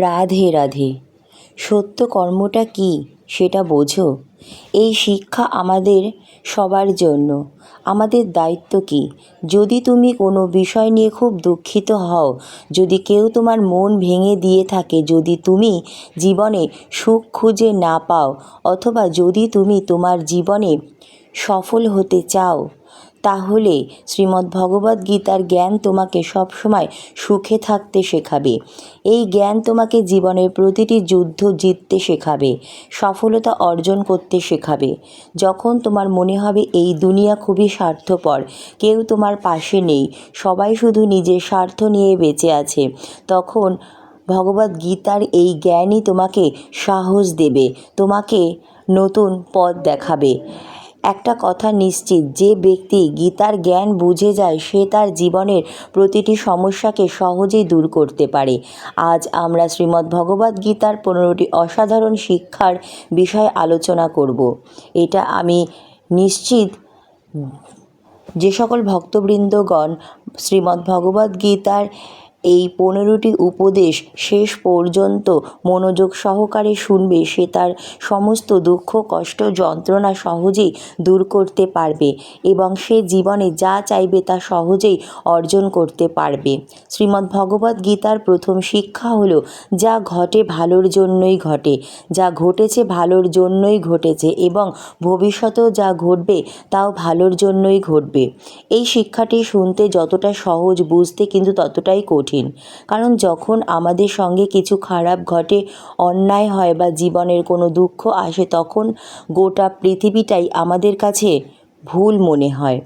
রাধে রাধে। সত্য কর্মটা কী সেটা বোঝো। এই শিক্ষা আমাদের সবার জন্য। আমাদের দায়িত্ব কী? যদি তুমি কোনো বিষয় নিয়ে খুব দুঃখিত হও, যদি কেউ তোমার মন ভেঙে দিয়ে থাকে, যদি তুমি জীবনে সুখ খুঁজে না পাও, অথবা যদি তুমি তোমার জীবনে সফল হতে চাও তাহলে শ্রীমদ্ ভগবদ্ গীতার জ্ঞান তোমাকে সবসময় সুখে থাকতে শেখাবে। এই জ্ঞান তোমাকে জীবনের প্রতিটি যুদ্ধ জিততে শেখাবে, সফলতা অর্জন করতে শেখাবে। যখন তোমার মনে হবে এই দুনিয়া খুবই স্বার্থপর, কেউ তোমার পাশে নেই, সবাই শুধু নিজের স্বার্থ নিয়ে বেঁচে আছে, তখন ভগবদ্ গীতার এই জ্ঞানই তোমাকে সাহস দেবে, তোমাকে নতুন পথ দেখাবে। একটা কথা নিশ্চিত, যে ব্যক্তি গীতার জ্ঞান বুঝে যায়, সে তার জীবনের প্রতিটি সমস্যাকে সহজেই দূর করতে পারে। আজ আমরা শ্রীমদ্ ভগবদ্ গীতার পনেরোটি অসাধারণ শিক্ষার বিষয়ে আলোচনা করব। এটা আমি নিশ্চিত যে সকল ভক্তবৃন্দগণ শ্রীমদ্ ভগবদ্ গীতার এই পনেরোটি উপদেশ শেষ পর্যন্ত মনোযোগ সহকারে শুনবে, সে তার সমস্ত দুঃখ, কষ্ট, যন্ত্রণা সহজেই দূর করতে পারবে এবং সে জীবনে যা চাইবে তা সহজেই অর্জন করতে পারবে। শ্রীমদ্ ভগবদ্ গীতার প্রথম শিক্ষা হলো, যা ঘটে ভালোর জন্যই ঘটে, যা ঘটেছে ভালোর জন্যই ঘটেছে এবং ভবিষ্যতেও যা ঘটবে তাও ভালোর জন্যই ঘটবে। এই শিক্ষাটি শুনতে যতটা সহজ, বুঝতে কিন্তু ততটাই কঠিন। কারণ যখন আমাদের সঙ্গে কিছু খারাপ ঘটে, অন্যায় হয় বা জীবনের কোনো দুঃখ আসে, তখন গোটা পৃথিবীটাই আমাদের কাছে ভুল মনে হয়।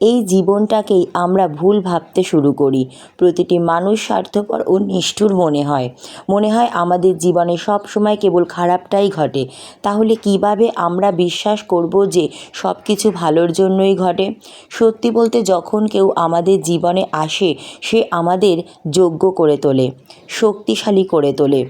এই জীবনটাকেই আমরা ভুল ভাবতে শুরু করি। প্রতিটি মানুষ স্বার্থপর ও নিষ্ঠুর মনে হয়। মনে হয় আমাদের জীবনে সব সময় কেবল খারাপটাই ঘটে। তাহলে কীভাবে আমরা বিশ্বাস করব যে সব কিছু ভালোর জন্যই ঘটে? সত্যি বলতে যখন কেউ আমাদের জীবনে আসে, সে আমাদের যোগ্য করে তোলে, শক্তিশালী করে তোলে।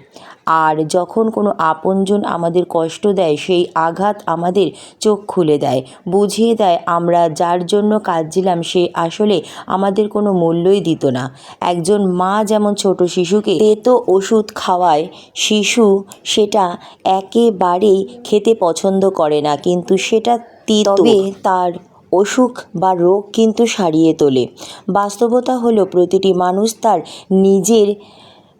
আর যখন কোনো আপনজন আমাদের কষ্ট দেয় সেই আঘাত আমাদের চোখ খুলে দেয় বুঝিয়ে দেয় আমরা যার জন্য কাঁদছিলাম সে আসলে আমাদের কোনো মূল্যই দিত না। একজন মা যেমন ছোট শিশুকে তেতো ওষুধ খাওয়ায় শিশু সেটা একেবারেই খেতে পছন্দ করে না কিন্তু সেটা তবে তার অসুখ বা রোগ কিন্তু সারিয়ে তোলে। বাস্তবতা হলো প্রতিটি মানুষ তার নিজের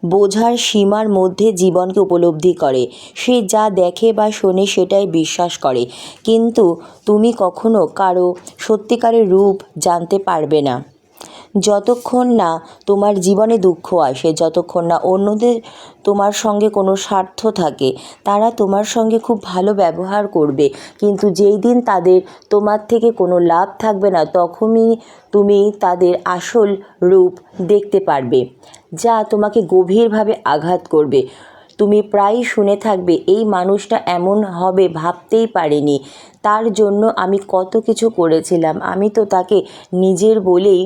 বোঝার সীমার মধ্যে জীবনকে উপলব্ধি করে। সে যা দেখে বা শোনে সেটাই বিশ্বাস করে। কিন্তু তুমি কখনো কারও সত্যিকারের রূপ জানতে পারবে না। যতক্ষণ না তোমার জীবনে দুঃখ আসে, যতক্ষণ না অন্যদের তোমার সঙ্গে কোনো স্বার্থ থাকে, তারা তোমার সঙ্গে খুব ভালো ব্যবহার করবে। কিন্তু যেই দিন তাদের তোমার থেকে কোনো লাভ থাকবে না, তখনই তুমি তাদের আসল রূপ দেখতে পারবে, যা তোমাকে গভীরভাবে আঘাত করবে। তুমি প্রায়ই শুনে থাকবে, এই মানুষটা এমন হবে ভাবতেই পারিনি। তার জন্য আমি কত কিছু করেছিলাম, আমি তো তাকে নিজের বলেই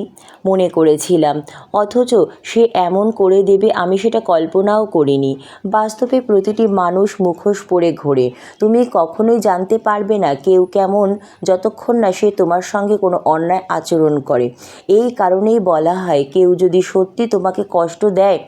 মনে করেছিলাম। অথচ সে এমন করে দেবে, আমি সেটা কল্পনাও করিনি। বাস্তবে প্রতিটি মানুষ মুখোশ পরে ঘোরে। তুমি কখনোই জানতে পারবে না কেউ কেমন, যতক্ষণ না সে তোমার সঙ্গে কোনো অন্যায় আচরণ করে। এই কারণেই বলা হয়, কেউ যদি সত্যি তোমাকে কষ্ট দেয়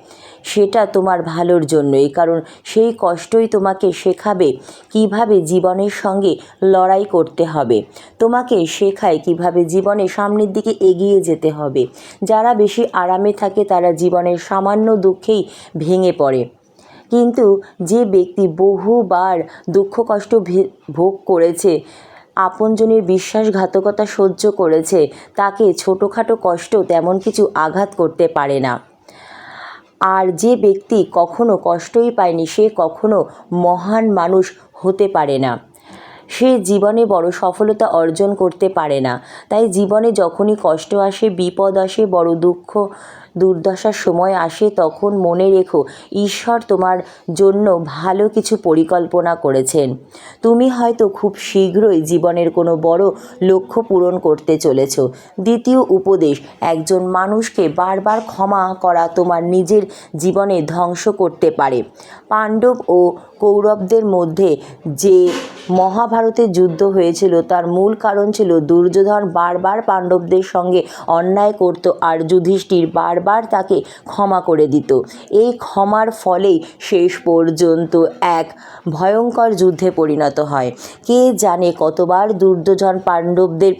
সেটা তোমার ভালোর জন্যই, কারণ সেই কষ্টই তোমাকে শেখাবে কীভাবে জীবনের সঙ্গে লড়াই করতে হবে। তোমাকে শেখায় কীভাবে জীবনে সামনের দিকে এগিয়ে যেতে হবে। যারা বেশি আরামে থাকে, তারা জীবনের সামান্য দুঃখেই ভেঙে পড়ে। কিন্তু যে ব্যক্তি বহুবার দুঃখ কষ্ট ভোগ করেছে, আপনজনের বিশ্বাসঘাতকতা সহ্য করেছে, তাকে ছোটোখাটো কষ্ট তেমন কিছু আঘাত করতে পারে না। আর যে ব্যক্তি কখনো কষ্টই পায়নি, সে কখনো মহান মানুষ হতে পারে না। সে জীবনে বড় সফলতা অর্জন করতে পারে না। তাই জীবনে যখনই কষ্ট আসে, বিপদ আসে, বড় দুঃখ দুর্দশার সময় আসে, তখন মনে রেখো, ঈশ্বর তোমার জন্য ভালো কিছু পরিকল্পনা করেছেন। তুমি হয়তো খুব শীঘ্রই জীবনের কোনো বড় লক্ষ্য পূরণ করতে চলেছ। দ্বিতীয় উপদেশ, একজন মানুষকে বারবার ক্ষমা করা তোমার নিজের জীবনে ধ্বংস করতে পারে। পাণ্ডব ও কৌরবদের মধ্যে যে মহাভারতের যুদ্ধ হয়েছিল। তার মূল কারণ ছিল দুর্যোধন বারবার পাণ্ডবদের সঙ্গে অন্যায় করত আর যুধিষ্ঠির বারবার তাকে ক্ষমা করে দিত। এই ক্ষমার ফলেই শেষ পর্যন্ত এক ভয়ঙ্কর যুদ্ধে পরিণত হয়। কে জানে কতবার দুর্যোধন পাণ্ডবদের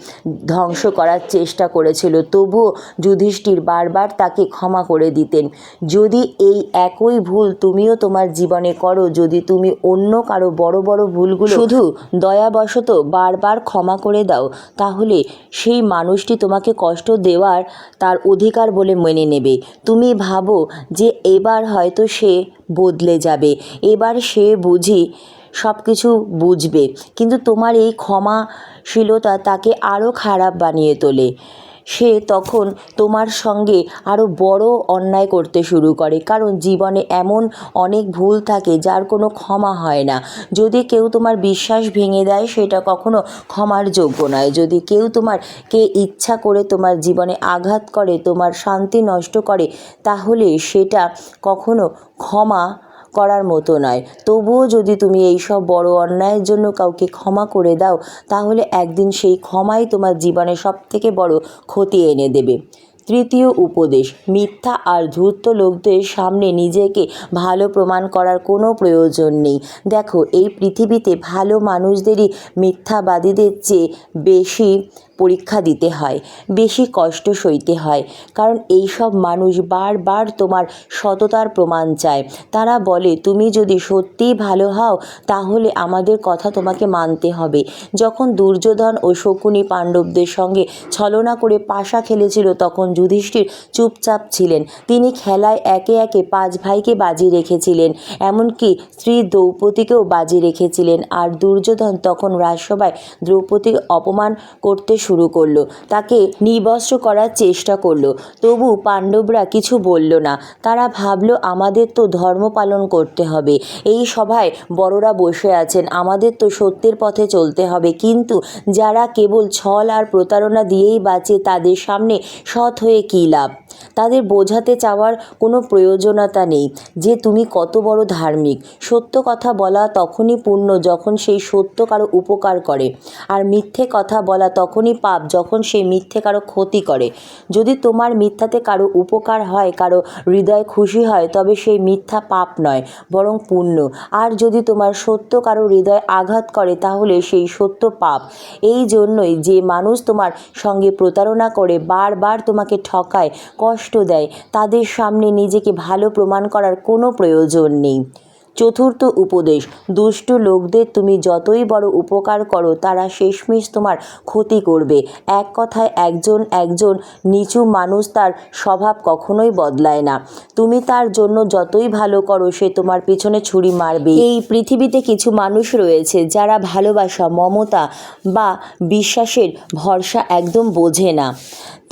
ধ্বংস করার চেষ্টা করেছিল, তবুও যুধিষ্ঠির বারবার তাকে ক্ষমা করে দিতেন। যদি এই একই ভুল তুমিও তোমার জীবনে করো, যদি তুমি অন্য কারও বড় বড় ভুলগুলো শুধু দয়াবশত বারবার ক্ষমা করে দাও, তাহলে সেই মানুষটি তোমাকে কষ্ট দেওয়ার তার অধিকার বলে মেনে নেবে। তুমি ভাবো যে এবার হয়তো সে বদলে যাবে, এবার সে বুঝি সব কিছু বুঝবে, কিন্তু তোমার এই ক্ষমাশীলতা তাকে আরও খারাপ বানিয়ে তোলে। সে তখন তোমার সঙ্গে আরও বড় অন্যায় করতে শুরু করে। কারণ জীবনে এমন অনেক ভুল থাকে যার কোনো ক্ষমা হয় না। যদি কেউ তোমার বিশ্বাস ভেঙে দেয়, সেটা কখনো ক্ষমার যোগ্য নয়। যদি কেউ তোমার কে ইচ্ছা করে তোমার জীবনে আঘাত করে, তোমার শান্তি নষ্ট করে, তাহলে সেটা কখনো ক্ষমা করার মতো নয়। তবুও যদি তুমি এই সব বড় অন্যায়ের জন্য কাউকে ক্ষমা করে দাও, তাহলে একদিন সেই ক্ষমাই তোমার জীবনে সব থেকে বড় ক্ষতি এনে দেবে। তৃতীয় উপদেশ, মিথ্যা আর ধূর্ত লোকদের সামনে নিজেকে ভালো প্রমাণ করার কোনো প্রয়োজন নেই। দেখো, এই পৃথিবীতে ভালো মানুষদেরই মিথ্যাবাদীদের চেয়ে বেশি পরীক্ষা দিতে হয়, বেশি কষ্ট সইতে হয়। কারণ এই সব মানুষ বারবার তোমার সততার প্রমাণ চায়। তারা বলে, তুমি যদি সত্যিই ভালো হও, তাহলে আমাদের কথা তোমাকে মানতে হবে। যখন দুর্যোধন ও শকুনি পাণ্ডবদের সঙ্গে ছলনা করে পাশা খেলেছিল, তখন যুধিষ্ঠির চুপচাপ ছিলেন। তিনি খেলায় একে একে পাঁচ ভাইকে বাজি রেখেছিলেন, এমনকি স্ত্রী দ্রৌপদীকেও বাজি রেখেছিলেন। আর দুর্যোধন তখন রাজসভায় দ্রৌপদীকে অপমান করতে শুরু করল। তাকে নিবস্ত্র করার চেষ্টা করল। তবু পাণ্ডবরা কিছু বলল না। তারা ভাবল, আমাদের তো ধর্ম পালন করতে হবে। এই সভায় বড়রা বসে আছেন। আমাদের তো সত্যের পথে চলতে হবে। কিন্তু যারা কেবল ছল আর প্রতারণা দিয়েই বাঁচে, তাদের সামনে সৎ হয়ে কী লাভ? তাদের বোঝাতে চাওয়ার কোনো প্রয়োজনতা নেই। যে তুমি কত বড় ধার্মিক, সত্য কথা বলা তখনই পুণ্য যখন সেই সত্য কারও উপকার করে, আর মিথ্যে কথা বলা তখনই পাপ যখন সেই মিথ্যে কারও ক্ষতি করে। যদি তোমার মিথ্যাতে কারও উপকার হয়, কারও হৃদয় খুশি হয়, তবে সেই মিথ্যা পাপ নয়, বরং পুণ্য। আর যদি তোমার সত্য কারও হৃদয় আঘাত করে, তাহলে সেই সত্য পাপ। এই জন্যই যে মানুষ তোমার সঙ্গে প্রতারণা করে, বারবার তোমাকে ঠকায় কষ্ট দেয়। তাদের সামনে নিজেকে ভালো প্রমাণ করার কোনো প্রয়োজন নেই। চতুর্থ উপদেশ, দুষ্ট লোকদের তুমি যতই বড় উপকার করো, তারা শেষমেশ তোমার ক্ষতি করবে। এক কথায় একজন একজন নিচু মানুষ তার স্বভাব কখনোই বদলায় না। তুমি তার জন্য যতই ভালো করো, সে তোমার পিছনে ছুরি মারবে। এই পৃথিবীতে কিছু মানুষ রয়েছে যারা ভালোবাসা, মমতা বা বিশ্বাসের ভরসা একদম বোঝে না।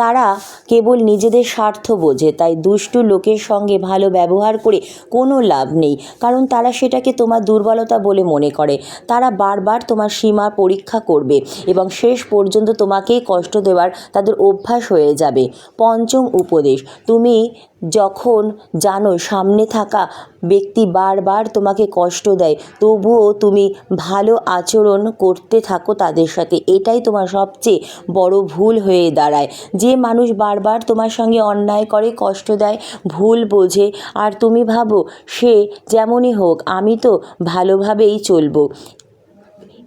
তারা কেবল নিজেদের স্বার্থ বোঝে, তাই দুষ্টু লোকের সঙ্গে ভালো ব্যবহার করে কোনো লাভ নেই, কারণ তারা সেটাকে তোমার দুর্বলতা বলে মনে করে। তারা বারবার তোমার সীমা পরীক্ষা করবে এবং শেষ পর্যন্ত তোমাকেই কষ্ট দেওয়ার তাদের অভ্যাস হয়ে যাবে। পঞ্চম উপদেশ, তুমি যখন জানো সামনে থাকা ব্যক্তি বারবার তোমাকে কষ্ট দেয়, তবুও তুমি ভালো আচরণ করতে থাকো তাদের সাথে। এটাই তোমার সবচেয়ে বড় ভুল হয়ে দাঁড়ায়। যে মানুষ বারবার তোমার সঙ্গে অন্যায় করে, কষ্ট দেয়, ভুল বোঝে, আর তুমি ভাবো, সে যেমনই হোক, আমি তো ভালোভাবেই চলবো।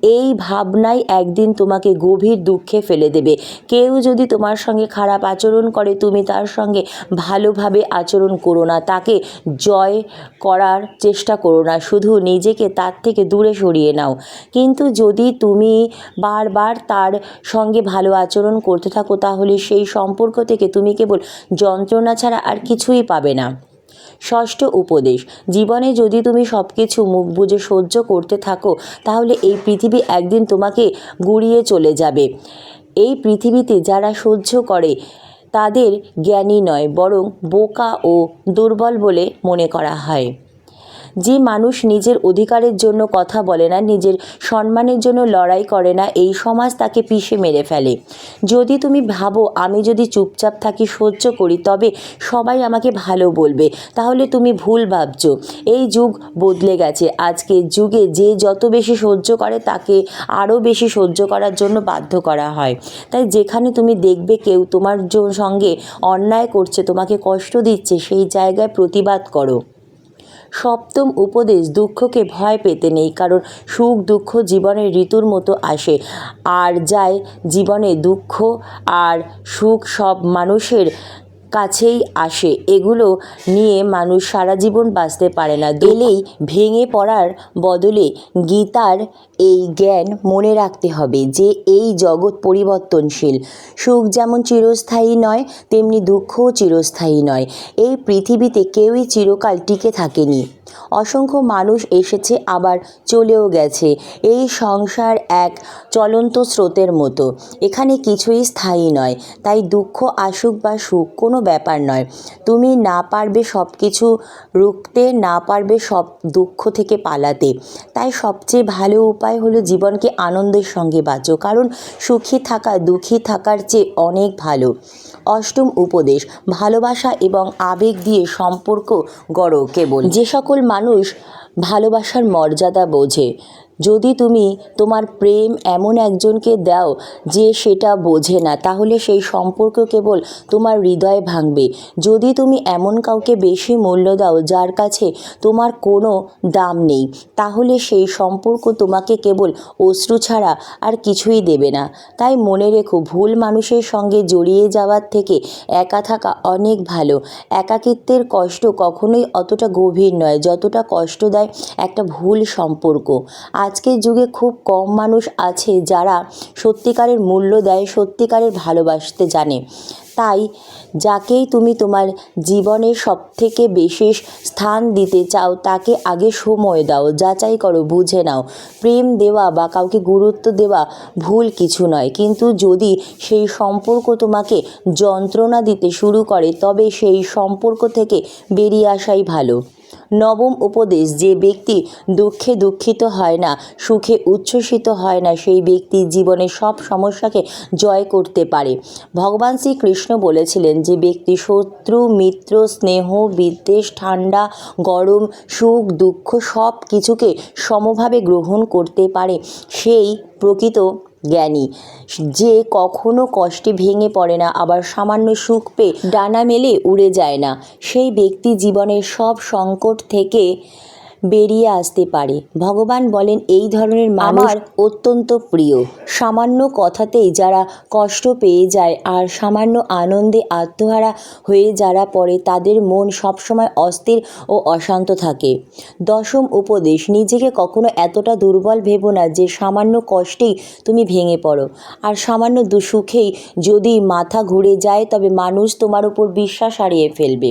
এই ভাবনাই একদিন তোমাকে গভীর দুঃখে ফেলে দেবে। কেউ যদি তোমার সঙ্গে খারাপ আচরণ করে, তুমি তার সঙ্গে ভালোভাবে আচরণ করো না। তাকে জয় করার চেষ্টা করো না। শুধু নিজেকে তার থেকে দূরে সরিয়ে নাও। কিন্তু যদি তুমি বারবার তার সঙ্গে ভালো আচরণ করতে থাকো, তাহলে সেই সম্পর্ক থেকে তুমি কেবল যন্ত্রণা ছাড়া আর কিছুই পাবে না। ষষ্ঠ উপদেশ। জীবনে যদি তুমি সব কিছু মুখ বুঝে সহ্য করতে থাকো, তাহলে এই পৃথিবী একদিন তোমাকে গুড়িয়ে চলে যাবে। এই পৃথিবীতে যারা সহ্য করে, তাদের জ্ঞানী নয়, বরং বোকা ও দুর্বল বলে মনে করা হয়। যে মানুষ নিজের অধিকারের জন্য কথা বলে না, নিজের সম্মানের জন্য লড়াই করে না, এই সমাজ তাকে পিষে মেরে ফেলে। যদি তুমি ভাবো আমি যদি চুপচাপ থাকি, সহ্য করি, তবে সবাই আমাকে ভালো বলবে। তাহলে তুমি ভুল ভাবছ। এই যুগ বদলে গেছে। আজকের যুগে যে যত বেশি সহ্য করে, তাকে আরও বেশি সহ্য করার জন্য বাধ্য করা হয়। তাই যেখানে তুমি দেখবে কেউ তোমার সঙ্গে অন্যায় করছে, তোমাকে কষ্ট দিচ্ছে, সেই জায়গায় প্রতিবাদ করো। সপ্তম উপদেশ, দুঃখকে ভয় পেতে নেই, কারণ সুখ দুঃখ জীবনের ঋতুর মতো আসে। আর যায় জীবনে দুঃখ আর সুখ সব মানুষের কাছেই আসে। এগুলো নিয়ে মানুষ সারা জীবন বাঁচতে পারে না। এলেই ভেঙে পড়ার বদলে গীতার এই জ্ঞান মনে রাখতে হবে যে এই জগৎ পরিবর্তনশীল। সুখ যেমন চিরস্থায়ী নয়, তেমনি দুঃখও চিরস্থায়ী নয়। এই পৃথিবীতে কেউই চিরকাল টিকে থাকেনি। অসংখ্য মানুষ এসেছে, আবার চলেও গেছে। এই সংসার এক চলন্ত স্রোতের মতো। এখানে কিছুই স্থায়ী নয়, তাই দুঃখ আসুক বা সুখ কোনো ব্যাপার নয়। তুমি না পারবে সব কিছু রুখতে, না পারবে সব দুঃখ থেকে পালাতে। তাই সবচেয়ে ভালো উপায় হলো জীবনকে আনন্দের সঙ্গে বাঁচো, কারণ সুখী থাকা, দুঃখী থাকার চেয়ে অনেক ভালো। অষ্টম উপদেশ, ভালোবাসা এবং আবেগ দিয়ে সম্পর্ক গড়ো কেবল। যে সকল মানুষ ভালোবাসার মর্যাদা বোঝে যদি তুমি তোমার প্রেম এমন একজনকে দাও যে সেটা বোঝে না, তাহলে সেই সম্পর্ক কেবল তোমার হৃদয় ভাঙবে। যদি তুমি এমন কাউকে বেশি মূল্য দাও যার কাছে তোমার কোনো দাম নেই, তাহলে সেই সম্পর্ক তোমাকে কেবল অশ্রু ছাড়া আর কিছুই দেবে না। তাই মনে রেখো, ভুল মানুষের সঙ্গে জড়িয়ে যাওয়ার থেকে একা থাকা অনেক ভালো। একাকিত্বের কষ্ট কখনোই অতটা গভীর নয়, যতটা কষ্ট দেয় একটা ভুল সম্পর্ক। আজকের যুগে খুব কম মানুষ আছে যারা সত্যিকারের মূল্য দেয়, সত্যিকারের ভালোবাসতে জানে। তাই যাকেই তুমি তোমার জীবনের সবথেকে বিশেষ স্থান দিতে চাও, তাকে আগে সময় দাও, যাচাই করো, বুঝে নাও। প্রেম দেওয়া বা কাউকে গুরুত্ব দেওয়া ভুল কিছু নয়। কিন্তু যদি সেই সম্পর্ক তোমাকে যন্ত্রণা দিতে শুরু করে, তবে সেই সম্পর্ক থেকে বেরিয়ে আসাই ভালো। নবম উপদেশ, যে ব্যক্তি দুঃখে দুঃখিত হয় না, সুখে উচ্ছ্বসিত হয় না, সেই ব্যক্তি জীবনের সব সমস্যাকে জয় করতে পারে। ভগবান শ্রীকৃষ্ণ বলেছিলেন যে ব্যক্তি শত্রু, মিত্র, স্নেহ, বিদ্বেষ, ঠান্ডা, গরম, সুখ, দুঃখ সব কিছুকে সমভাবে গ্রহণ করতে পারে। সেই প্রকৃত জ্ঞানী। যে কখনো কষ্টে ভেঙে পড়ে না, আবার সামান্য সুখ পেয়ে ডানা মেলে উড়ে যায় না। সেই ব্যক্তি জীবনের সব সংকট থেকে বেরিয়ে আসতে পারে। ভগবান বলেন এই ধরনের আমার অত্যন্ত প্রিয়। সামান্য কথাতেই যারা কষ্ট পেয়ে যায় আর সামান্য আনন্দে আত্মহারা হয়ে যারা পড়ে তাদের মন সবসময় অস্থির ও অশান্ত থাকে। দশম উপদেশ নিজেকে কখনো এতটা দুর্বল ভেবো না যে সামান্য কষ্টেই তুমি ভেঙে পড়ো। আর সামান্য দুসুখেই যদি মাথা ঘুরে যায় তবে মানুষ তোমার উপর বিশ্বাস হারিয়ে ফেলবে।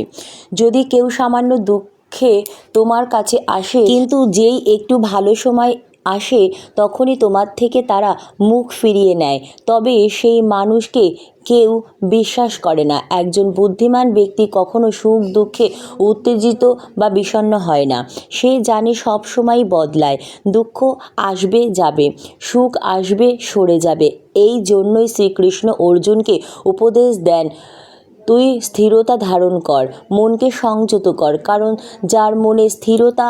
যদি কেউ সামান্য দুঃখে তোমার কাছে আসে। কিন্তু যেই একটু ভালো সময় আসে, তখনই তোমার থেকে তারা মুখ ফিরিয়ে নেয়। তবে সেই মানুষকে কেউ বিশ্বাস করে না। একজন বুদ্ধিমান ব্যক্তি কখনো সুখ, দুঃখে উত্তেজিত বা বিষণ্ণ হয় না। সে জানে সব সময় বদলায়। দুঃখ আসবে, যাবে। সুখ আসবে, সরে যাবে। এই জন্যই শ্রীকৃষ্ণ অর্জুনকে উপদেশ দেন। তুই স্থিরতা ধারণ কর, মনকে সংযত কর, কারণ যার মনে স্থিরতা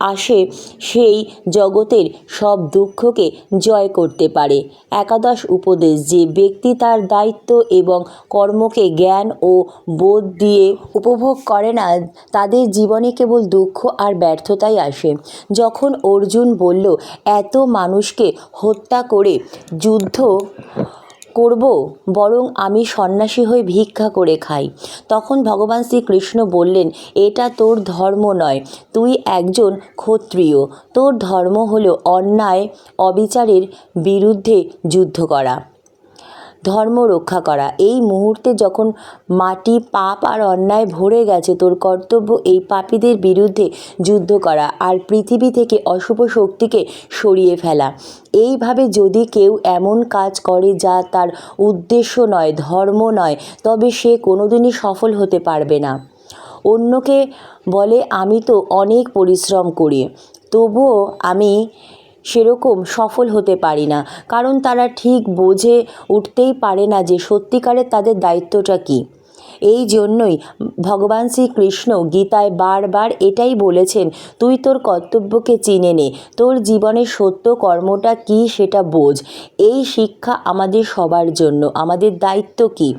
আসে, সেই জগতের সব দুঃখকে জয় করতে পারে। একাদশ উপদেশ, যে ব্যক্তি তার দায়িত্ব এবং কর্মকে জ্ঞান ও বোধ দিয়ে উপভোগ করে না, তাদের জীবনে কেবল দুঃখ আর ব্যর্থতাই আসে। যখন অর্জুন বলল, এত মানুষকে হত্যা করে যুদ্ধ করব? বরং আমি সন্ন্যাসী হয়ে ভিক্ষা করে খাই। তখন ভগবান শ্রীকৃষ্ণ বললেন, এটা তোর ধর্ম নয়, তুই একজন ক্ষত্রিয়। তোর ধর্ম হলো অন্যায়, অবিচারের বিরুদ্ধে যুদ্ধ করা। ধর্ম রক্ষা করা। এই মুহূর্তে যখন মাটি, পাপ আর অন্যায় ভরে গেছে, তোর কর্তব্য এই পাপীদের বিরুদ্ধে যুদ্ধ করা আর পৃথিবী থেকে অশুভ শক্তিকে সরিয়ে ফেলা। এইভাবে যদি কেউ এমন কাজ করে যা তার উদ্দেশ্য নয়, ধর্ম নয়, তবে সে কোনোদিনই সফল হতে পারবে না। অন্যকে বলে, আমি তো অনেক পরিশ্রম করি, তবুও আমি সেরকম সফল হতে পারি না। কারণ তারা ঠিক বোঝে উঠতেই পারে না যে সত্যিকারের তাদের দায়িত্বটা কী। এই জন্যই ভগবান শ্রীকৃষ্ণ গীতায় বারবার এটাই বলেছেন, তুই তোর কর্তব্যকে চিনে নে। তোর জীবনের সত্য কর্মটা কী সেটা বোঝ। এই শিক্ষা আমাদের সবার জন্য। আমাদের দায়িত্ব কী?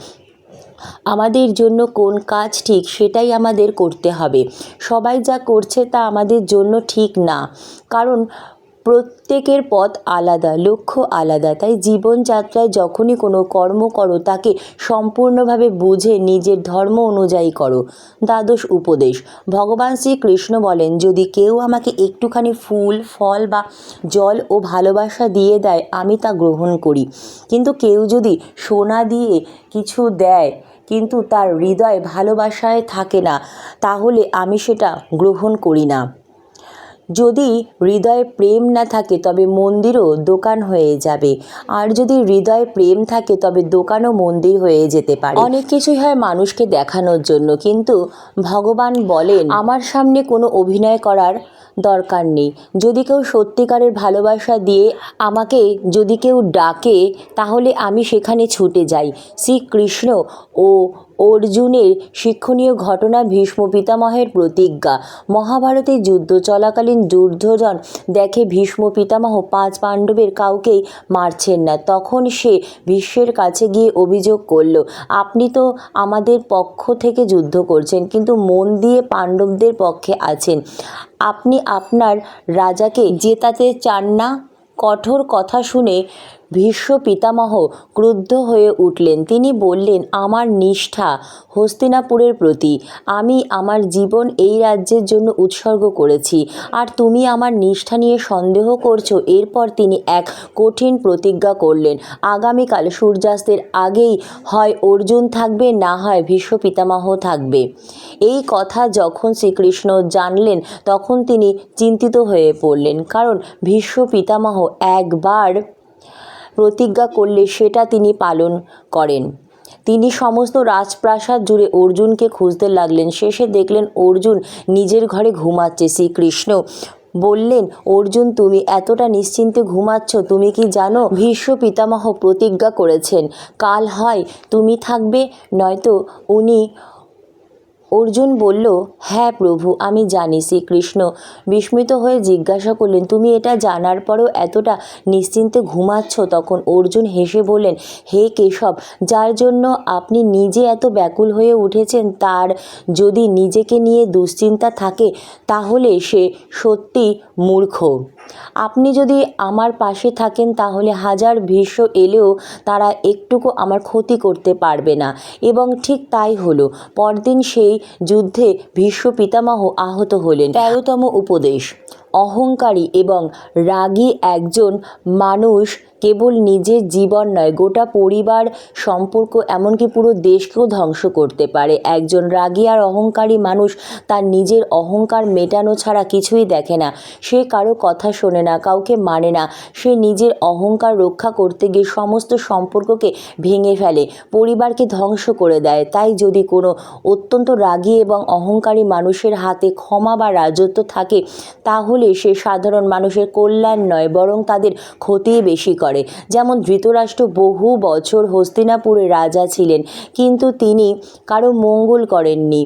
আমাদের জন্য কোন কাজ ঠিক সেটাই আমাদের করতে হবে। সবাই যা করছে তা আমাদের জন্য ঠিক না। কারণ প্রত্যেকের পথ আলাদা, লক্ষ্য আলাদা। তাই জীবনযাত্রায় যখনই কোনো কর্ম করো, তাকে সম্পূর্ণভাবে বুঝে নিজের ধর্ম অনুযায়ী করো। দ্বাদশ উপদেশ, ভগবান শ্রীকৃষ্ণ বলেন, যদি কেউ আমাকে একটুখানি ফুল, ফল বা জল ও ভালোবাসা দিয়ে দেয়, আমি তা গ্রহণ করি। কিন্তু কেউ যদি সোনা দিয়ে কিছু দেয়, কিন্তু তার হৃদয় ভালোবাসায় থাকে না, তাহলে আমি সেটা গ্রহণ করি না। যদি হৃদয়ে প্রেম না থাকে, তবে মন্দিরও দোকান হয়ে যাবে। আর যদি হৃদয়ে প্রেম থাকে, তবে দোকানও মন্দির হয়ে যেতে পারে। অনেক কিছুই হয় মানুষকে দেখানোর জন্য, কিন্তু ভগবান বলেন, আমার সামনে কোনো অভিনয় করার দরকার নেই। যদি কেউ সত্যিকারের ভালোবাসা দিয়ে আমাকে যদি কেউ ডাকে, তাহলে আমি সেখানে ছুটে যাই। শ্রীকৃষ্ণ ও অর্জুনের শিক্ষণীয় ঘটনা ভীষ্ম পিতামহের প্রতিজ্ঞা। মহাভারতের যুদ্ধ চলাকালীন দুর্যোধন দেখে ভীষ্ম পিতামহ পাঁচ পাণ্ডবের কাউকেই মারছেন না। তখন সে ভীষ্মের কাছে গিয়ে অভিযোগ করল, আপনি তো আমাদের পক্ষ থেকে যুদ্ধ করছেন, কিন্তু মন দিয়ে পাণ্ডবদের পক্ষে আছেন। আপনি আপনার রাজাকে জেতাতে চান না? কঠোর কথা শুনে ভীষ্ম পিতামহ ক্রুদ্ধ হয়ে উঠলেন। তিনি বললেন, আমার নিষ্ঠা হস্তিনাপুরের প্রতি। আমি আমার জীবন এই রাজ্যের জন্য উৎসর্গ করেছি। আর তুমি আমার নিষ্ঠা নিয়ে সন্দেহ করছ। এরপর তিনি এক কঠিন প্রতিজ্ঞা করলেন, আগামীকাল সূর্যাস্তের আগেই হয় অর্জুন থাকবে, না হয় ভীষ্ম পিতামহ থাকবে। এই কথা যখন শ্রীকৃষ্ণ জানলেন, তখন তিনি চিন্তিত হয়ে পড়লেন। কারণ ভীষ্ম পিতামহ একবার প্রতিজ্ঞা করলে সেটা তিনি পালন করেন। তিনি সমস্ত রাজপ্রাসাদ জুড়ে অর্জুনকে খুঁজতে লাগলেন। শেষে দেখলেন অর্জুন নিজের ঘরে ঘুমাচ্ছে। শ্রীকৃষ্ণ বললেন, অর্জুন, তুমি এতটা নিশ্চিন্তে ঘুমাচ্ছ, তুমি কি জানো? ভীষ্ম পিতামহ প্রতিজ্ঞা করেছেন। কাল হয়, তুমি থাকবে, নয়তো উনি অর্জুন বলল হ্যাঁ প্রভু, আমি জানি, শ্রীকৃষ্ণ। বিস্মিত হয়ে জিজ্ঞাসা করলেন, তুমি এটা জানার পরও এতটা নিশ্চিন্তে ঘুমাচ্ছ? তখন অর্জুন হেসে বললেন, হে কেশব, যার জন্য আপনি নিজে এত ব্যাকুল হয়ে উঠেছেন, তার যদি নিজেকে নিয়ে দুশ্চিন্তা থাকে, তাহলে সে সত্যি মূর্খ। আপনি যদি আমার পাশে থাকেন, তাহলে হাজার ভীষ্ম এলেও তারা একটুকু আমার ক্ষতি করতে পারবে না। এবং ঠিক তাই হলো। পরদিন সেই যুদ্ধে ভীষ্ম পিতামহ আহত হলেন। তেরোতম উপদেশ। অহংকারী এবং রাগী একজন মানুষ কেবল নিজের জীবন নয়, গোটা পরিবার সম্পর্ক এমনকি পুরো দেশকেও ধ্বংস করতে পারে। একজন রাগী আর অহংকারী মানুষ তার নিজের অহংকার মেটানো ছাড়া কিছুই দেখে না। সে কারও কথা শোনে না, কাউকে মানে না। সে নিজের অহংকার রক্ষা করতে গিয়ে সমস্ত সম্পর্ককে ভেঙে ফেলে, পরিবারকে ধ্বংস করে দেয়। তাই যদি কোনো অত্যন্ত রাগী এবং অহংকারী মানুষের হাতে ক্ষমা বা রাজত্ব থাকে, তাহলে সে সাধারণ মানুষের কল্যাণ নয়, বরং তাদের ক্ষতিই বেশি করে। যেমন ধৃতরাষ্ট্র বহু বছর হস্তিনাপুরে রাজা ছিলেন কিন্তু তিনি কারও মঙ্গল করেননি।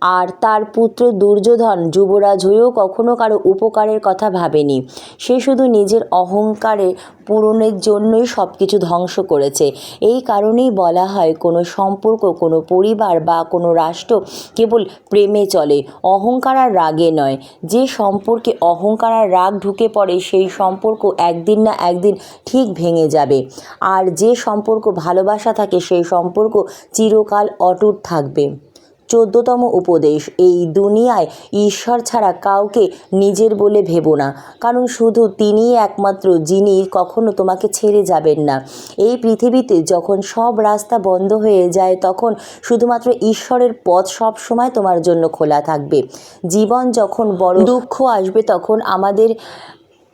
আর তার পুত্র দুর্যোধন যুবরাজ হয়েও কখনো কারও উপকারের কথা ভাবেনি। সে শুধু নিজের অহংকারে পূরণের জন্যই সব কিছু ধ্বংস করেছে। এই কারণেই বলা হয়, কোনো সম্পর্ক, কোনো পরিবার বা কোনো রাষ্ট্র কেবল প্রেমে চলে, অহংকার আর রাগে নয়। যে সম্পর্কে অহংকার আর রাগ ঢুকে পড়ে, সেই সম্পর্ক একদিন না একদিন ঠিক ভেঙে যাবে। আর যে সম্পর্ক ভালোবাসা থাকে, সেই সম্পর্ক চিরকাল অটুট থাকবে। চোদ্দতম উপদেশ। এই দুনিয়ায় ঈশ্বর ছাড়া কাউকে নিজের বলে ভেবো না। কারণ শুধু তিনিই একমাত্র যিনি কখনো তোমাকে ছেড়ে যাবেন না। এই পৃথিবীতে যখন সব রাস্তা বন্ধ হয়ে যায়, তখন শুধুমাত্র ঈশ্বরের পথ সব সময় তোমার জন্য খোলা থাকবে। জীবন যখন বড় দুঃখ আসবে, তখন আমাদের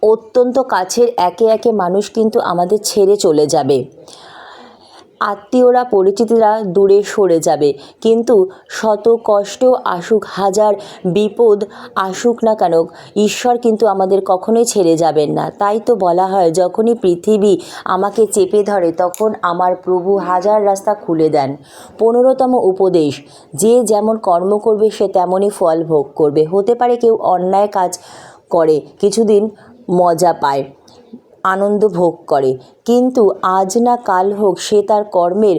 অত্যন্ত কাছের একে একে মানুষ কিন্তু আমাদের ছেড়ে চলে যাবে। আত্মীয়রা পরিচিতরা দূরে সরে যাবে। কিন্তু শত কষ্ট, আসুক হাজার, বিপদ, আসুক না কেন, ঈশ্বর কিন্তু আমাদের কখনোই ছেড়ে যাবেন না। তাই তো বলা হয়, যখনই পৃথিবী আমাকে চেপে ধরে, তখন আমার প্রভু হাজার রাস্তা খুলে দেন। পনেরোতম উপদেশ, যে যেমন কর্ম করবে, সে তেমনই ফল ভোগ করবে। হতে পারে কেউ অন্যায় কাজ করে, কিছুদিন মজা পায়। আনন্দ ভোগ করে। কিন্তু আজ না কাল হোক সে তার কর্মের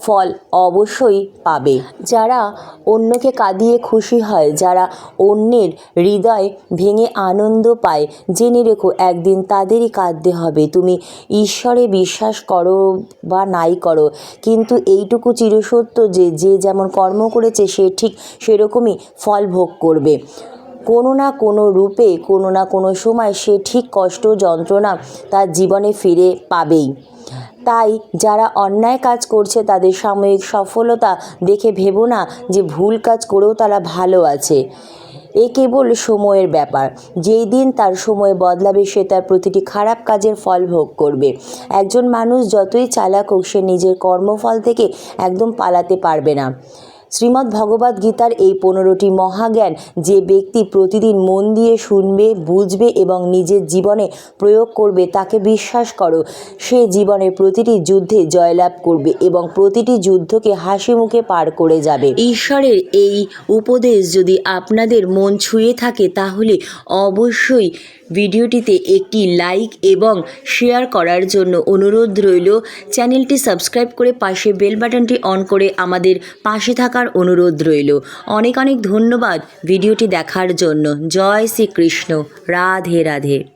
ফল অবশ্যই পাবে। যারা অন্যকে কাঁদিয়ে খুশি হয়, যারা অন্যের হৃদয় ভেঙে আনন্দ পায়, জেনে রেখো একদিন তাদেরই কাঁদতে হবে। তুমি ঈশ্বরে বিশ্বাস করো বা নাই করো, কিন্তু এইটুকু চিরসত্য যে যে যেমন কর্ম করেছে, সে ঠিক সেরকমই ফল ভোগ করবে। কোনো না কোনো রূপে, কোনো না কোনো সময় সে ঠিক কষ্ট যন্ত্রণা তার জীবনে ফিরে পাবেই। তাই যারা অন্যায় কাজ করছে তাদের সাময়িক সফলতা দেখে ভেবো না যে ভুল কাজ করেও তারা ভালো আছে। এ কেবল সময়ের ব্যাপার। যেই দিন তার সময় বদলাবে সে তার প্রতিটি খারাপ কাজের ফল ভোগ করবে। একজন মানুষ যতই চালাক হোক, সে নিজের কর্মফল থেকে একদম পালাতে পারবে না। শ্রীমদ্ ভগবদ্ গীতার এই পনেরোটি মহাজ্ঞান যে ব্যক্তি প্রতিদিন মন দিয়ে শুনবে, বুঝবে এবং নিজের জীবনে প্রয়োগ করবে, তাকে বিশ্বাস করো। সে জীবনের প্রতিটি যুদ্ধে জয়লাভ করবে এবং প্রতিটি যুদ্ধকে হাসি মুখে পার করে যাবে। ঈশ্বরের এই উপদেশ যদি আপনাদের মন ছুঁয়ে থাকে, তাহলে অবশ্যই ভিডিওটিতে একটি লাইক এবং শেয়ার করার জন্য অনুরোধ রইল। চ্যানেলটি সাবস্ক্রাইব করে পাশে বেল বাটনটি অন করে আমাদের পাশে থাকার অনুরোধ রইল। অনেক অনেক ধন্যবাদ ভিডিওটি দেখার জন্য। জয় শ্রীকৃষ্ণ। রাধে রাধে।